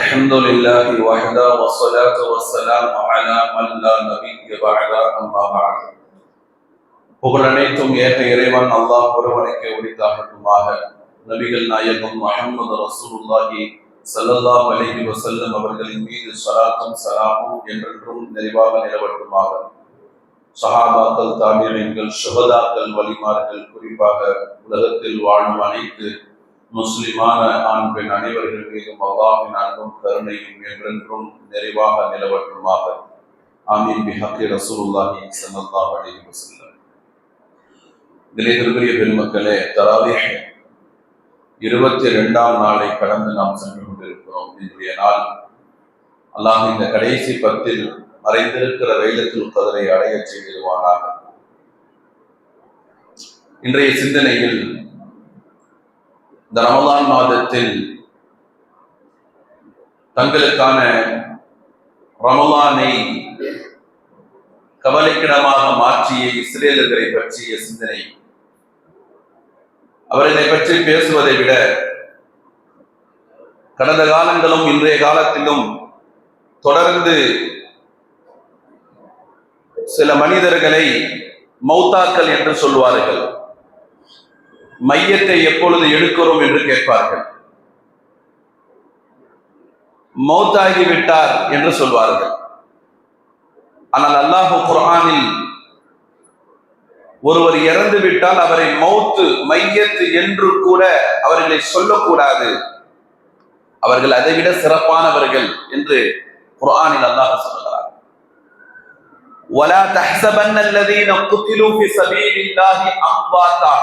الحمد لله وحده والصلاة والسلام على من لا نبي بعد أما بعد புகழ் அனைத்தும் ஏக இறைவன் அல்லாஹ் ஒருவனுக்கு உரித்தாகட்டுமாக நபிகள் நாயகம் முஹம்மது ரசூலுல்லாஹி ஸல்லல்லாஹு அலைஹி வஸல்லம் அவர்களின் மீது ஸலாத்தும் ஸலாமும் என்றென்றும் நிறைவாக நிலவட்டுமாக சஹாபாக்கள் தாபியங்கள் சுகதாக்கள் வலிமார்கள் குறிப்பாக உலகத்தில் வாழும் அனைத்து முஸ்லிமான ஆண் பெண் அனைவர்கள் மீதும் அல்லாவின் அன்பும் கருணையும் என்றென்றும் நிறைவாக நிலவட்டுமாக. ஆமீன். பிஹக்கி ரசூலுல்லாஹி ஸல்லல்லாஹு அலைஹி வஸல்லம். நிலைத்திற்குரிய பெருமக்களே தராவிஹ் இருபத்தி ரெண்டாம் நாளை கடந்து நாம் சென்று கொண்டிருக்கிறோம். இன்றைய நாள் அல்லாஹ் இந்த கடைசி பத்தில் மறைந்திருக்கிற வெயிலத்தில் கதரை அடைய செய்திருவானாக இன்றைய சிந்தனையில் இந்த ரமலான் மாதத்தில் தங்களுக்கான ரமலானை கவலைக்கிடமாக மாற்றிய இஸ்ரேலர்களை பற்றிய சிந்தனை. அவர்களை பற்றி பேசுவதை விட கடந்த காலங்களும் இன்றைய காலத்திலும் தொடர்ந்து சில மனிதர்களை மௌத்தாக்கள் என்று சொல்வார்கள். மையத்தை எப்பொழுது எடுக்கிறோம் என்று கேட்பார்கள் மௌத்தாகி விட்டார் என்று சொல்வார்கள் ஆனால் அல்லாஹு குர்ஆனில் ஒருவர் இறந்து விட்டால் அவரை மௌத்து மையத்து என்று கூட அவர்களை சொல்லக்கூடாது அவர்கள் அதை விட சிறப்பானவர்கள் என்று குர்ஆனில் அல்லாஹ் சொல்கிறார் ولا تحسبن الذين قتلوا في سبيل الله امواتا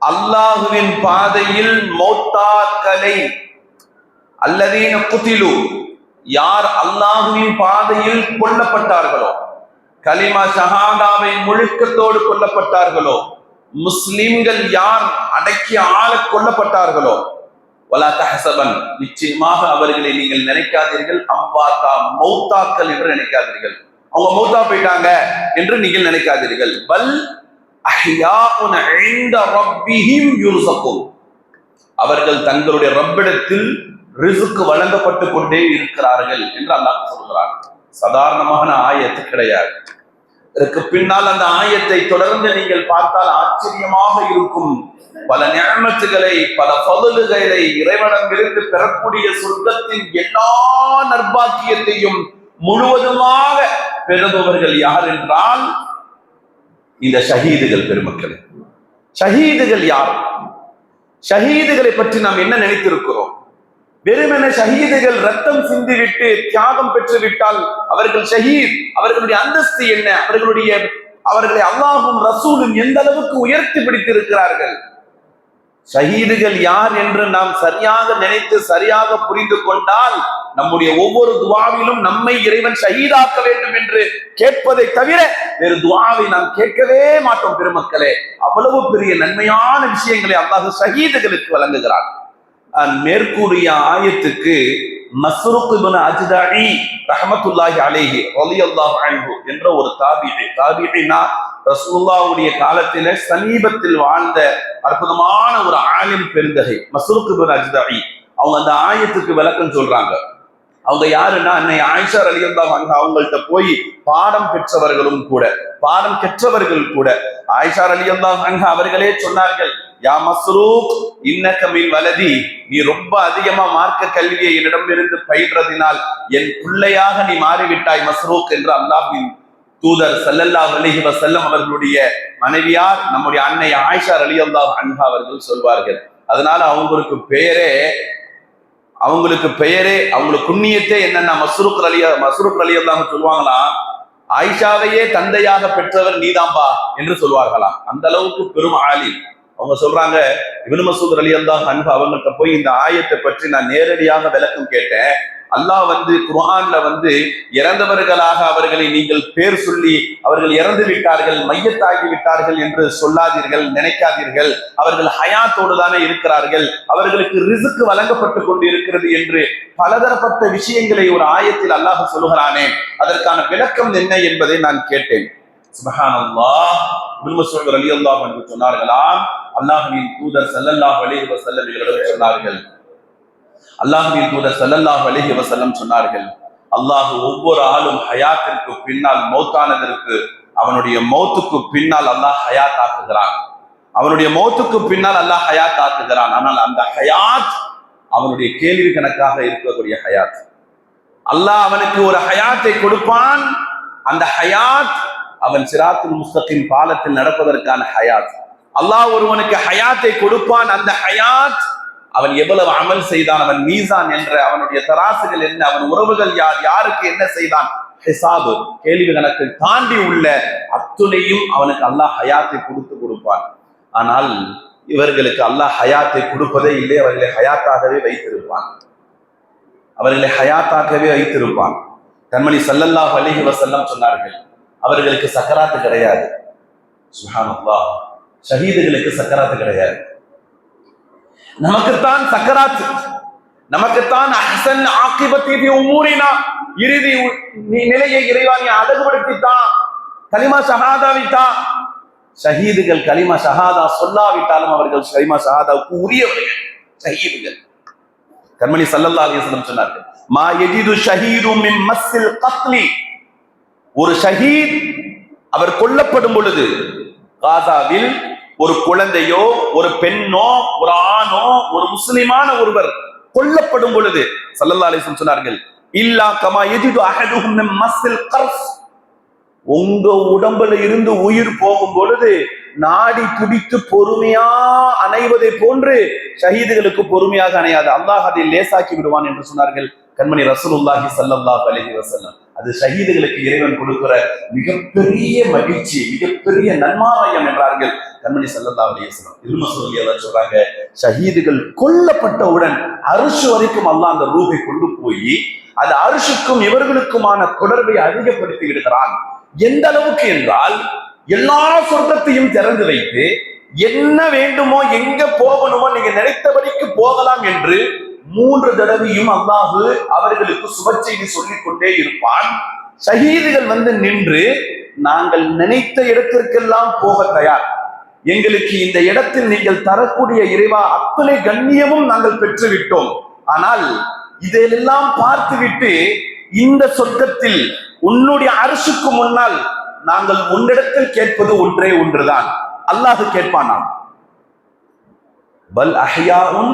அல்லாஹுவின் பாதையில் மௌத்தாக்களை அல்லதீன குத்திலு. யார் அல்லாஹுவின் பாதையில் கொல்லப்பட்டார்களோ கலிமா ஷஹாதாவை முழுக்கத்தோடு கொல்லப்பட்டார்களோ முஸ்லிம்கள் யார் அடக்கி ஆள கொல்லப்பட்டார்களோ வலா தஹசபன் நிச்சயமாக அவர்களை நீங்கள் நினைக்காதீர்கள். அம்பாத்தா மௌத்தாக்கள் என்று நினைக்காதீர்கள். அவங்க மௌத்தா போயிட்டாங்க என்று நீங்கள் நினைக்காதீர்கள். பல் அவர்கள் தங்களுடைய ரப்பிடத்தில் ரிசுக்கு வழங்கப்பட்டு கொண்டே இருக்கிறார்கள் என்று அல்லாஹ் சொல்கிறான். சாதாரணமான ஆயத்து கிடையாது. இதற்கு பின்னால் அந்த ஆயத்தை தொடர்ந்து நீங்கள் பார்த்தால் ஆச்சரியமாக இருக்கும். பல நியமத்துகளை பல பதலுகளை இறைவனமிருந்து பெறக்கூடிய சொர்க்கத்தின் எல்லா நற்பாக்கியத்தையும் முழுவதுமாக பெறுபவர்கள் யார் என்றால் இந்த ஷஹீதுகள் பெருமக்கள். ஷஹீதுகள் யார்? ஷஹீதுகளை பற்றி நாம் என்ன நினைத்திருக்கிறோம்? வெறுமென ஷஹீதுகள் ரத்தம் சிந்திவிட்டு தியாகம் பெற்று விட்டால் அவர்கள் ஷஹீத் அவர்களுடைய அந்தஸ்து என்ன? அவர்களுடைய அவர்களை அல்லாஹும் ரசூலும் எந்த அளவுக்கு உயர்த்தி பிடித்திருக்கிறார்கள்? ஷஹீதுகள் யார் என்று நாம் சரியாக நினைத்து சரியாக புரிந்து கொண்டால் நம்முடைய ஒவ்வொரு துவாவிலும் நம்மை இறைவன் ஷஹீதாக்க வேண்டும் என்று கேட்பதை தவிர வேறு துவாவை நாம் கேட்கவே மாட்டோம் பெருமக்களே. அவ்வளவு பெரிய நன்மையான விஷயங்களை அல்லாஹு ஷஹீதுகளுக்கு வழங்குகிறான். மேற்கூறிய ஆயத்துக்கு மஸ்ருக் இப்னு அஜ்தாஇ ரஹமத்துல்லாஹி அலைஹி ரலியல்லாஹு அன்ஹு என்ற ஒரு தாபிஈ தாபிஈனா ரசூலுல்லாஹ்வுடைய காலத்திலே சமீபத்தில் வாழ்ந்த அற்புதமான ஒரு ஆலிம் பெருந்தகை மஸ்ருக் இப்னு அஜ்தாஇ அவங்க அந்த ஆயத்துக்கு விளக்கம் சொல்றாங்க. அவங்க யாருன்னா அன்னை ஆயிஷா அலியல்லாஹ் அன்ஹா அவங்கள்ட்ட போய் பாடம் பெற்றவர்களும் கூட பாடம் பெற்றவர்கள் கூட ஆயிஷா அலியல்லாஹ் அன்ஹா அவர்களே சொன்னார்கள் யா மஸ்ரூக் இன்னக்கமின் வலதி. நீ ரொம்ப அதிகமா மார்க்க கல்வியை என்னிடம் இருந்து பயின்றதினால் என் பிள்ளையாக நீ மாறிவிட்டாய் மஸ்ரூக் என்று அல்லாஹின் தூதர் சல்லல்லா அலிஹி வசல்லம் அவர்களுடைய மனைவியார் நம்முடைய அன்னை ஆயிஷா அலி அல்லாஹ் அன்ஹா அவர்கள் சொல்வார்கள். அதனால அவங்களுக்கு பெயரே அவங்களுக்கு பெயரே அவங்களுக்கு புண்ணியத்தே என்னன்னா மஸ்ரூக் அலியா மஸ்ரூக் அலி அல்லாஹ் சொல்லுவாங்களா? ஆயிஷாவையே தந்தையாக பெற்றவர் நீதாம்பா என்று சொல்வார்களாம். அந்த அளவுக்கு பெரும் ஆலி அவங்க சொல்றாங்க இவனு மசூத் அலி அன்பு அவங்கள்ட்ட போய் இந்த ஆயத்தை பற்றி நான் நேரடியாக விளக்கம் கேட்டேன். அல்லாஹ் வந்து குர்ஆன்ல வந்து இறந்தவர்களாக அவர்களை நீங்கள் பேர் சொல்லி அவர்கள் இறந்து விட்டார்கள் மையத்தாகி விட்டார்கள் என்று சொல்லாதீர்கள் நினைக்காதீர்கள். அவர்கள் ஹயாத்தோடு தானே இருக்கிறார்கள். அவர்களுக்கு ரிசுக்கு வழங்கப்பட்டு கொண்டு இருக்கிறது என்று பலதரப்பட்ட விஷயங்களை ஒரு ஆயத்தில் அல்லாஹ் சொல்லுகிறானே. அதற்கான விளக்கம் என்ன என்பதை நான் கேட்டேன். சுபஹானல்லாஹ். இப்னு மஸ்ஊத் ரலியல்லாஹு அன்ஹு சொன்னார்களாம் அல்லாஹ்வின் தூதர் ஸல்லல்லாஹு அலைஹி வஸல்லம் இவர்களிடம் சொன்னார்கள். அல்லாஹுவின் தூதர் ஸல்லல்லாஹு அலைஹி வஸல்லம் சொன்னார்கள் அல்லாஹ் ஒவ்வொரு ஆளும் ஹயாத்திற்கு பின்னால் மௌத்தானதற்கு அவனுடைய மௌத்துக்கு பின்னால் அல்லாஹ் ஹயாத் ஆக்குகிறான் அவனுடைய மௌத்துக்கு பின்னால் அல்லாஹ் ஹயாத் ஆக்குகிறான் ஆனால் அந்த ஹயாத் அவனுடைய கேள்வி கணக்காக இருக்கக்கூடிய ஹயாத். அல்லாஹ் அவனுக்கு ஒரு ஹயாத்தை கொடுப்பான். அந்த ஹயாத் அவன் சிராத்துல் முஸ்தகின் பாலத்தில் நடப்பதற்கான ஹயாத். அல்லாஹ் ஒருவனுக்கு ஹயாத்தை கொடுப்பான். அந்த ஹயாத் அவன் எவ்வளவு அமல் செய்தான் அவன் மீசான் என்ற அவனுடைய தராசுகள் என்ன அவன் உறவுகள் யார் யாருக்கு என்ன செய்தான்? ஹிசாபு கேள்வி கணக்கு தாண்டி உள்ள அத்துணையும் அவனுக்கு அல்லாஹ் ஹயாத்தை கொடுத்து கொடுப்பான். ஆனால் இவர்களுக்கு அல்லாஹ் ஹயாத்தை கொடுப்பதே இல்லை அவர்களை ஹயாத்தாகவே வைத்திருப்பான். அவர்களை ஹயாத்தாகவே வைத்திருப்பான். கண்மணி சல்லல்லாஹ் அலிஹி வசல்லம் சொன்னார்கள் அவர்களுக்கு சக்கராத்து கிடையாது. சுப்ஹானல்லாஹ் ஷஹீதுகளுக்கு சக்கராத்து கிடையாது. நமக்குத்தான் சக்கராத்து. நமக்குத்தான் அஹசன் ஆக்கிபத்தி ஃபி உமூரினா இறுதி நீ நிலையை இறைவா நீ அழகுபடுத்தித்தான் கலிமா ஷஹாதாவித்தா ஷஹீதுகள் கலிமா ஷஹாதா சொல்லாவிட்டாலும் அவர்கள் கலிமா ஷஹாதாவுக்கு உரியவர்கள். ஷஹீதுகள். கண்மணி சல்லல்லா அலிஸ்லம் சொன்னார்கள் மா எஜிது ஷஹீது மின் மஸ்ஸில் கத்லி. ஒரு ஷஹீத் அவர் கொல்லப்படும் பொழுது காசாவில் ஒரு குழந்தையோ ஒரு பெண்ணோ ஒரு ஆணோ ஒரு முஸ்லிமான ஒருவர் கொல்லப்படும் பொழுது சல்லல்லா அலிஸ்லம் சொன்னார்கள் இல்லா கமா எஜிது அஹதுஹும் மஸ்ஸில் கர்ஸ். உங்க உடம்புல இருந்து உயிர் போகும் பொழுது நாடி துடித்து பொறுமையா அணைவதை போன்று ஷஹீதுகளுக்கு பொறுமையாக அணையாது. அல்லாஹ் அதை லேசாக்கி விடுவான் என்று சொன்னார்கள் கண்மணி ரசூலுல்லாஹி சல்லல்லாஹு அலைஹி வஸல்லம். அது சகிதுகளுக்கு இறைவன் கொடுக்கிற மிகப்பெரிய மகிழ்ச்சி மிகப்பெரிய நன்மாராயம் என்றார்கள் கண்மணி ஸல்லல்லாஹு அலைஹி வஸல்லம். திரும்ப சொல்லி எல்லாம் சொல்றாங்க ஷஹீதுகள் கொல்லப்பட்டவுடன் அரிசு வரைக்கும் அல்லாஹ் அந்த ரூஹை கொண்டு போய் அது அரிசுக்கும் இவர்களுக்குமான தொடர்பை அதிகப்படுத்தி விடுகிறான். எந்த அளவுக்கு என்றால் எல்லா சொர்க்கத்தையும் திறந்து வைத்து என்ன வேண்டுமோ எங்க போகணுமோ நீங்க நினைத்தபடிக்கு போகலாம் என்று மூன்று தடவையும் அல்லாஹு அவர்களுக்கு சுபச்செய்தி சொல்லிக் கொண்டே இருப்பான். ஷஹீதுகள் வந்து நின்று நாங்கள் நினைத்த இடத்திற்கெல்லாம் போக தயார். எங்களுக்கு இந்த இடத்தில் நீங்கள் தரக்கூடிய இறைவா அத்தனை கண்ணியமும் நாங்கள் பெற்றுவிட்டோம். ஆனால் இதையெல்லாம் பார்த்துவிட்டு இந்த சொர்க்கத்தில் உன்னுடைய அரசுக்கு முன்னால் நாங்கள் உன்னிடத்தில் கேட்பது ஒன்றே ஒன்றுதான். அல்லாஹ் கேட்பானாம். பல் அஹ்யாவும்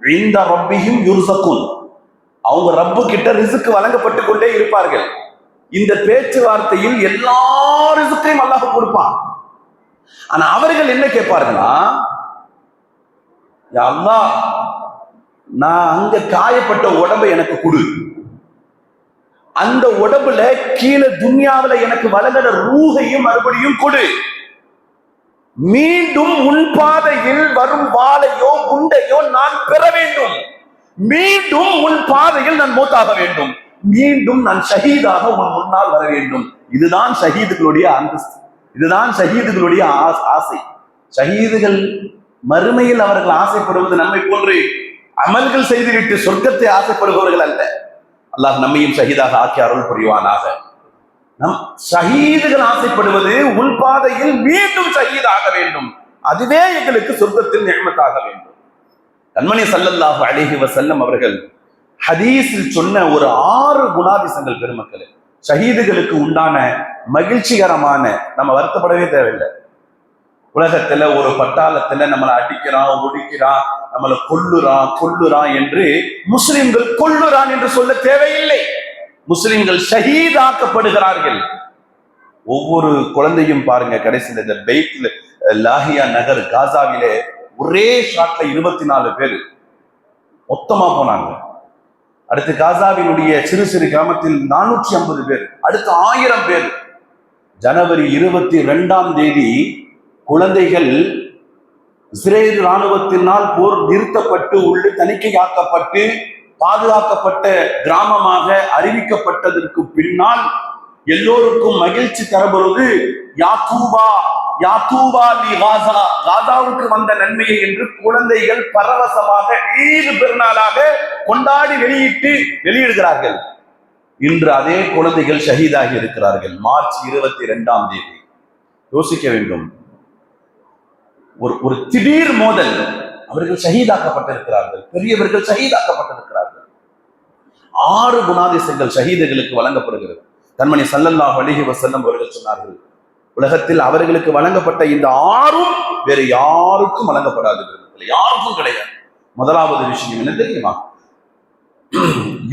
இந்த ரப்பியும் யுர்சகுன் அவங்க ரப்பு கிட்ட ரிசுக்கு வழங்கப்பட்டு கொண்டே இருப்பார்கள். இந்த பேச்சுவார்த்தையில் எல்லா ரிசுக்கையும் அல்லாஹ் கொடுப்பான். ஆனா அவர்கள் என்ன கேட்பார்களா அல்லா நான் அங்க காயப்பட்ட உடம்பை எனக்கு கொடு. அந்த உடம்புல கீழே துன்யாவுல எனக்கு வழங்கின ரூகையும் மறுபடியும் கொடு. மீண்டும் உன் பாதையில் வரும் வாளையோ குண்டையோ நான் பெற வேண்டும். மீண்டும் உன் பாதையில் நான் மூத்தாக வேண்டும். மீண்டும் நான் ஷஹீதாக உன் முன்னால் வர வேண்டும். இதுதான் ஷஹீதுகளுடைய அந்தஸ்து. இதுதான் ஷஹீதுகளுடைய ஆசை. ஷஹீதுகள் மறுமையில் அவர்கள் ஆசைப்படுவது நம்மை போன்று அமல்கள் செய்துவிட்டு சொர்க்கத்தை ஆசைப்படுபவர்கள் அல்ல. அல்லாஹ் நம்மையும் ஷஹீதாக ஆக்கி அருள் புரிவானாக. நம் ஷஹீதுகள் ஆசைப்படுவது உள்பாதையில் மீண்டும் ஷஹீதாக வேண்டும். அதுவே எங்களுக்கு சொர்க்கத்தில் நியமத்தாக வேண்டும். கண்மணி சல்லல்லாஹு அலைஹி வசல்லம் அவர்கள் ஹதீஸில் சொன்ன ஒரு ஆறு குணாதிசங்கள் பெருமக்களே. ஷஹீதுகளுக்கு உண்டான மகிழ்ச்சிகரமான நம்ம வருத்தப்படவே தேவையில்லை. உலகத்துல ஒரு பட்டாளத்துல நம்மளை அடிக்கிறான் ஒடிக்கிறான் நம்மளை கொல்லுறான் கொல்லுறான் என்று முஸ்லிம்கள் கொல்லுறான் என்று சொல்ல தேவையில்லை. முஸ்லிம்கள் ஷஹீதாக்கப்படுகிறார்கள். ஒவ்வொரு குழந்தையும் பாருங்க கடைசியில் இந்த பெய்த்ல லாஹியா நகர் காசாவிலே ஒரே ஷாட்ல இருபத்தி நாலு பேர். மொத்தமா போனாங்க. அடுத்து காசாவினுடைய சிறு சிறு கிராமத்தில் நானூற்றி ஐம்பது பேர் அடுத்து ஆயிரம் பேர். ஜனவரி இருபத்தி ரெண்டாம் தேதி குழந்தைகள் இஸ்ரேல் இராணுவத்தினால் போர் நிறுத்தப்பட்டு உள்ளு தணிக்கையாக்கப்பட்டு பாதுகாக்கப்பட்ட கிராமமாக அறிவிக்கப்பட்டதற்கு பின்னால் எல்லோருக்கும் மகிழ்ச்சி தரப்படுவது யாத்தூபா யாத்தூபா லி காசா காசாவுக்கு வந்த நன்மையை என்று குழந்தைகள் பரவசமாக ஈது பெருநாளாக கொண்டாடி வெளியிட்டு வெளியிடுகிறார்கள். இன்று அதே குழந்தைகள் ஷஹீதாகி இருக்கிறார்கள். மார்ச் இருபத்தி இரண்டாம் தேதி. யோசிக்க வேண்டும். ஒரு ஒரு திடீர் மோதல். அவர்கள் ஷஹீதாக்கப்பட்டிருக்கிறார்கள். பெரியவர்கள் ஷஹீதாக்கப்பட்டிருக்கிறார்கள். ஆறு குணாதிசயங்கள் ஷஹீதுகளுக்கு வழங்கப்படுகிறது. தன்மணி சல்லல்லாஹ் அலிஹி வசல்லம் அவர்கள் சொன்னார்கள் உலகத்தில் அவர்களுக்கு வழங்கப்பட்ட இந்த ஆறும் வேறு யாருக்கும் வழங்கப்படாது யாருக்கும் கிடையாது. முதலாவது விஷயம் என்ன தெரியுமா?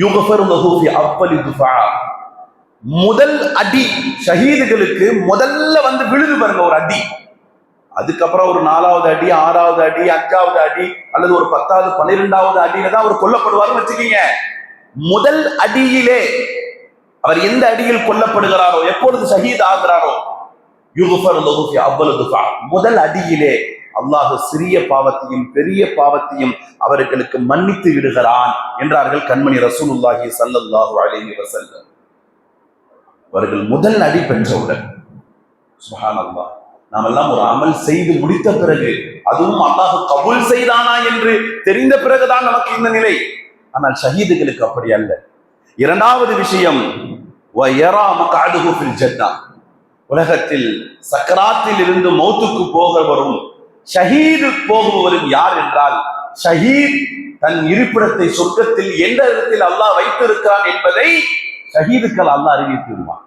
யுகஃபர் முதல் அடி ஷஹீதுகளுக்கு முதல்ல வந்து விழுது பாருங்க ஒரு அடி. அதுக்கப்புறம் ஒரு நாலாவது அடி ஆறாவது அடி அஞ்சாவது அடி அல்லது ஒரு பத்தாவது பன்னிரெண்டாவது அடியில தான் அவர் கொல்லப்படுவார்னு வச்சுக்கீங்க. முதல் அடியிலே அவர் எந்த அடியில் கொல்லப்படுகிறாரோ எப்பொழுது ஷஹீத் ஆகிறாரோ யுகுஃபர் முதல் அடியிலே அல்லாஹ் சிறிய பாவத்தையும் பெரிய பாவத்தையும் அவர்களுக்கு மன்னித்து விடுகிறான் என்றார்கள் கண்மணி ரசூலுல்லாஹி சல்லல்லாஹு அலைஹி வஸல்லம். அவர்கள் முதல் அடி பெற்றவுடன் சுபஹானல்லாஹ். நாம் எல்லாம் ஒரு அமல் செய்து முடித்த பிறகு அதுவும் அல்லாஹ் கபுல் செய்தானா என்று தெரிந்த பிறகுதான் நமக்கு இந்த நிலை. ஆனால் ஷஹீதுகளுக்கு அப்படி அல்ல. இரண்டாவது விஷயம் உலகத்தில் சக்கராத்தில் இருந்து மௌத்துக்கு போக வரும் ஷஹீது போகுபவரும் யார் என்றால் ஷஹீத் தன் இருப்பிடத்தை சொர்க்கத்தில் எந்த இடத்தில் அல்லாஹ் வைத்திருக்கிறான் என்பதை ஷஹீதுக்கள் அல்லாஹ் அறிவித்து விடுவான்.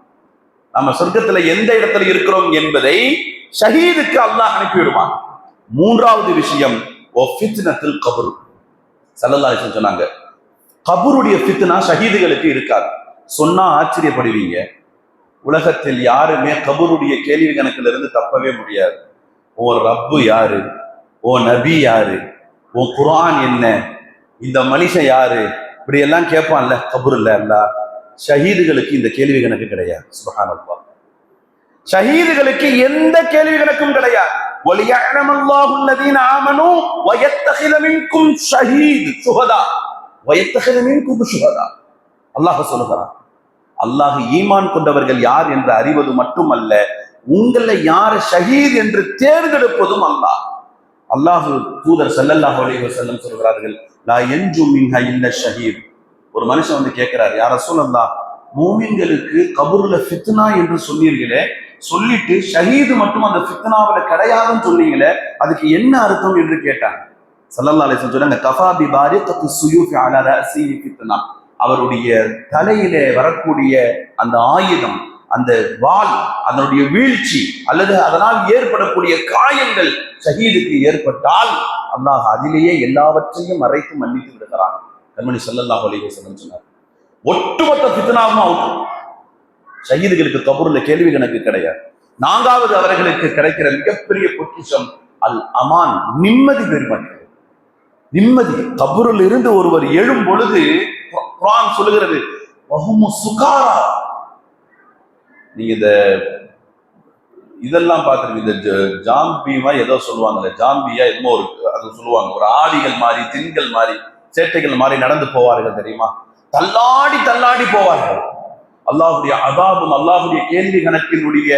நம்ம சொர்க்கத்துல எந்த இடத்துல இருக்கிறோம் என்பதை ஷஹீதுக்கு அல்லாஹ் அனுப்பிவிடுவான் மூன்றாவது விஷயம் ஓ சல்லல்லா சொன்னாங்க. கபருடைய ஃபித்னா ஷஹீதுகளுக்கு இருக்காது. சொன்னா ஆச்சரியப்படுவீங்க. உலகத்தில் யாருமே கபருடைய கேள்வி கணக்குல இருந்து தப்பவே முடியாது. ஓ ரப்பு யாரு? ஓ நபி யாரு? ஓ குரான் என்ன? இந்த மனுஷன் யாரு? இப்படி எல்லாம் கேட்பான்ல இல்ல அல்லா ஷஹீதுகளுக்கு இந்த கேள்வி கணக்கு கிடையாது சுபஹானல்லாஹ் ஷஹீதுகளுக்கு எந்த கேள்வி கணக்கும் கிடையாது وَلِيَعْلَمَ اللَّهُ الَّذِينَ آمَنُوا وَيَتَّخِذَ مِنكُمْ شَهِيدٌ شُهَدَاء وَيَتَّخِذَ مِنكُمْ شُهَدَاء அல்லாஹ் சொல்லுகிறான் அல்லாஹ் ஈமான் கொண்டவர்கள் யார் என்று அறிவது மட்டுமல்ல உங்களை யார் ஷஹீத் என்று தேர்ந்தெடுப்பதும் அல்லாஹ் அல்லாஹ் தூதர் ஸல்லல்லாஹு அலைஹி வஸல்லம் சொல்கிறார்கள் லா என்ஜு மின்ஹா இல்ல ஷஹீத் ஒரு மனுஷன் வந்து கேட்கிறார் யார சொல்லா மூமின்களுக்கு கபூர்ல ஃபித்னா என்று சொன்னீர்களே சொல்லிட்டு ஷஹீது மட்டும் அந்த ஃபித்னாவில் கிடையாதுன்னு சொன்னீங்களே அதுக்கு என்ன அர்த்தம் என்று கேட்டாங்க. சல்லல்லா அலைஹி வஸல்லம் சொன்னாங்க கஃபா பி பாரிகத்து சுயூஃபி அலர ரஸிஹி ஃபித்னா. அவருடைய தலையிலே வரக்கூடிய அந்த ஆயுதம் அந்த வாள் அதனுடைய வீழ்ச்சி அல்லது அதனால் ஏற்படக்கூடிய காயங்கள் ஷஹீதுக்கு ஏற்பட்டால் அல்லாஹ் அதிலேயே எல்லாவற்றையும் மறைத்து மன்னித்து விடுகிறான். கண்மணி ஸல்லல்லாஹு அலைஹி வஸல்லம் சொன்னார். ஒட்டுமொத்த ஃபித்னாவும் அவுட். சகிதுகளுக்கு கபூர்ல கேள்வி கணக்கு கிடையாது. நான்காவது அவர்களுக்கு கிடைக்கிற மிகப்பெரிய பொக்கிஷம் அல் அமான் நிம்மதி பெருமக்கள் நிம்மதி. கபூரில் இருந்து ஒருவர் எழும் பொழுது குரான் சொல்லுகிறது வஹுமு சுகாரா. நீங்க இந்த இதெல்லாம் பார்த்துருக்கீங்க இந்த ஜ- ஏதோ சொல்லுவாங்கல்ல ஜாம்பியா என்னமோ ஒரு அது சொல்லுவாங்க. ஒரு ஆடிகள் மாதிரி திண்கள் மாதிரி சேட்டைகள் மாதிரி நடந்து போவார்கள் தெரியுமா? தள்ளாடி தள்ளாடி போவார்கள். அல்லாஹுடைய அதாபும் அல்லாஹுடைய கேள்வி கணக்கினுடைய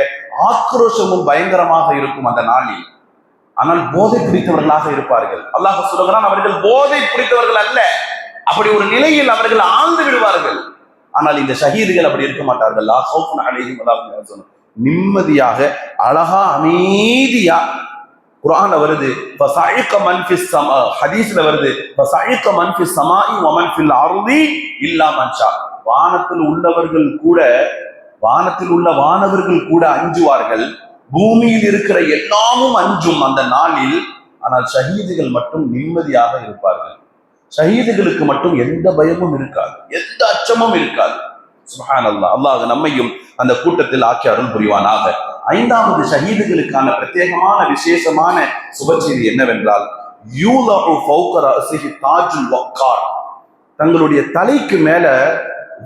ஆக்ரோஷமும் பயங்கரமாக இருக்கும் அந்த நாளில். ஆனால் போதை பிடித்தவர்களாக இருப்பார்கள். அல்லாஹ் சொல்லுகிறான் அவர்கள் போதை பிடித்தவர்கள் அல்ல. அப்படி ஒரு நிலையில் அவர்கள் ஆழ்ந்து விடுவார்கள். ஆனால் இந்த ஷஹீதுகள் அப்படி இருக்க மாட்டார்கள். நிம்மதியாக அழகா அமைதியா குர்ஆன்ல வருது ஃபஸஅஇக மன் ஃபிஸ் ஹதீஸ்ல வருது ஃபஸஅஇக மன் ஃபிஸ் ஸமாஇ ஃபில் இல்லா வானத்தில் உள்ளவர்கள் கூட வானத்தில் உள்ள வானவர்கள் கூட அஞ்சுவார்கள். பூமியில் இருக்கிற எல்லாமும் அஞ்சும் அந்த நாளில் ஆனால் ஷஹீதுகள் மட்டும் நிம்மதியாக இருப்பார்கள். ஷஹீதுகளுக்கு மட்டும் எந்த பயமும் இருக்காது எந்த அச்சமும் இருக்காது. சுஹான் அல்லா அல்லாஹ் நம்மையும் அந்த கூட்டத்தில் ஆக்கி அருள் புரிவானாக. ஐந்தாவது ஷஹீதுகளுக்கான பிரத்யேகமான விசேஷமான சுபச்செய்தி என்னவென்றால் வக்கார். தங்களுடைய தலைக்கு மேல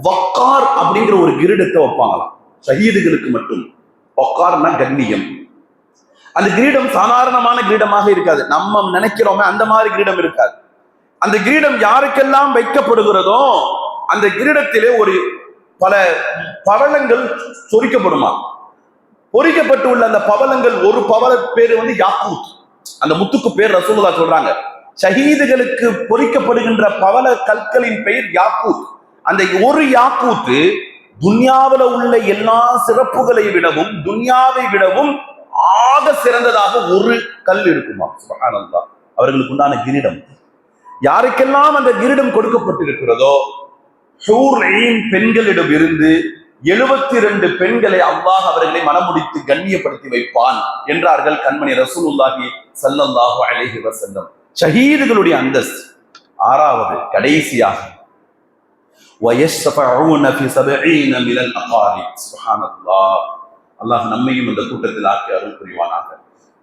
வக்கார் அப்படிங்கிற ஒரு கிரீடத்தை வைப்பாங்களாம். ஷஹீதுகளுக்கு மட்டும். ஒக்கார்னா கண்ணியம். அந்த கிரீடம் சாதாரணமான கிரீடமாக இருக்காது. நம்ம நினைக்கிறோமே அந்த மாதிரி கிரீடம் இருக்காது. அந்த கிரீடம் யாருக்கெல்லாம் வைக்கப்படுகிறதோ அந்த கிரீடத்திலே ஒரு பல பவளங்கள் சொரிக்கப்படுமா? பொறிக்கப்பட்டு உள்ள அந்த பவளங்கள் ஒரு பவள பேர் வந்து யாக்கூத். அந்த முத்துக்கு பேர் ரசூலுல்லா சொல்றாங்க. ஷஹீதுகளுக்கு பொறிக்கப்படுகின்ற பவள கற்களின் பெயர் யாக்கூத். அந்த ஒரு யாக்கூத்து துன்யாவில உள்ள எல்லா சிறப்புகளை விடவும் துன்யாவை விடவும் ஆக சிறந்ததாக ஒரு கல் இருக்குமா? சுபகானந்தா அவர்களுக்கு உண்டான கிரீடம். யாருக்கெல்லாம் அந்த கிரீடம் கொடுக்கப்பட்டிருக்கிறதோ ஹூரெயின் பெண்களிடம் இருந்து எழுபத்தி ரெண்டு பெண்களை அல்லாஹ் அவர்களை மனமுடித்து கண்ணியப்படுத்தி வைப்பான் என்றார்கள் கண்மணி ரசூலுல்லாஹி சல்லல்லாஹு அலேஹி வசல்லம் ஷஹீதுகளுடைய அந்தஸ்து. ஆறாவது கடைசியாக. அல்லாஹ் நம்மையும் இந்த கூட்டத்தில் ஆக்கி அருள் புரிவானாக.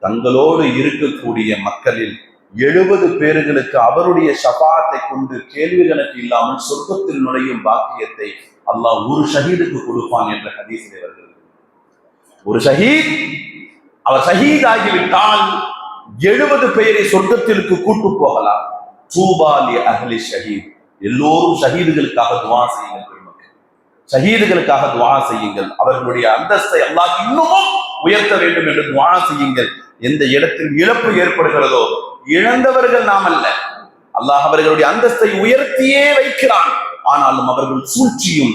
தங்களோடு இருக்கக்கூடிய மக்களில் எழுபது பேர்களுக்கு அவருடைய சபாத்தை கொண்டு கேள்வி கணக்கு இல்லாமல் சொர்க்கத்தில் நுழையும் பாக்கியத்தை அல்லாஹ் ஒரு ஷஹீதுக்கு கொடுப்பான் என்ற ஹதீஸிலே வருகிறது. ஒரு ஷஹீத் அவர் ஷஹீத் ஆகிவிட்டால் எழுபது பேரை சொர்க்கத்திற்கு கூட்டு போகலாம். சூபாலி அகலி ஷஹீத். எல்லோரும் ஷஹீதுகளுக்காக துவா செய்யுங்கள் பெருமக்கள். ஷஹீதுகளுக்காக துவா செய்யுங்கள். அவர்களுடைய அந்தஸ்தை அல்லாஹ் இன்னமும் உயர்த்த வேண்டும் என்று துவா செய்யுங்கள். எந்த இடத்தில் இழப்பு ஏற்படுகிறதோ இழந்தவர்கள் நாம் அல்ல. அல்லாஹ் அவர்களுடைய அந்தஸ்தை உயர்த்தியே வைக்கிறான். ஆனாலும் அவர்கள் சூழ்ச்சியும்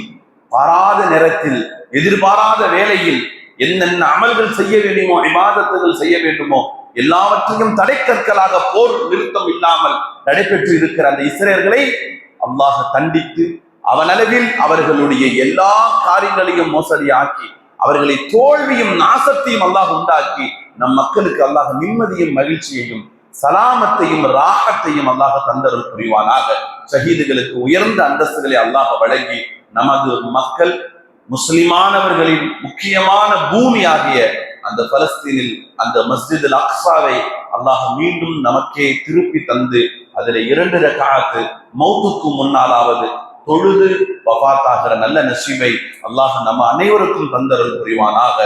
பாராத நேரத்தில் எதிர்பாராத வேலையில் என்னென்ன அமல்கள் செய்ய வேண்டுமோ விவாதத்துகள் செய்ய வேண்டுமோ எல்லாவற்றையும் தடைக்கற்களாக போர் நிறுத்தம் இல்லாமல் நடைபெற்று இருக்கிற அந்த இஸ்ரேயர்களை அல்லாஹ் தண்டித்து அவனளவில் அவர்களுடைய எல்லா காரியங்களையும் மோசடியாக்கி அவர்களை தோல்வியும் நாசத்தையும் அல்லாஹ் உண்டாக்கி நம் மக்களுக்கு அல்லாஹ் நிம்மதியும் மகிழ்ச்சியையும் சலாமத்தையும் ராகத்தையும் அல்லாஹ் தந்தருள் புரிவானாக. ஷஹீதுகளுக்கு உயர்ந்த அந்தஸ்துகளை அல்லாஹ் வழங்கி நமது மக்கள் முஸ்லிமானவர்களின் முக்கியமான பூமி ஆகிய அந்த பலஸ்தீனில் அந்த மஸ்ஜித் அல் அக்ஸாவை அல்லாஹ் மீண்டும் நமக்கே திருப்பி தந்து அதில் இரண்டு ரகாத்து மௌத்துக்கு முன்னாலாவது தொழுது பபாத்தாகிற நல்ல நசீமை அல்லாஹ் நம்ம அனைவருக்கும் தந்தருள் புரிவானாக.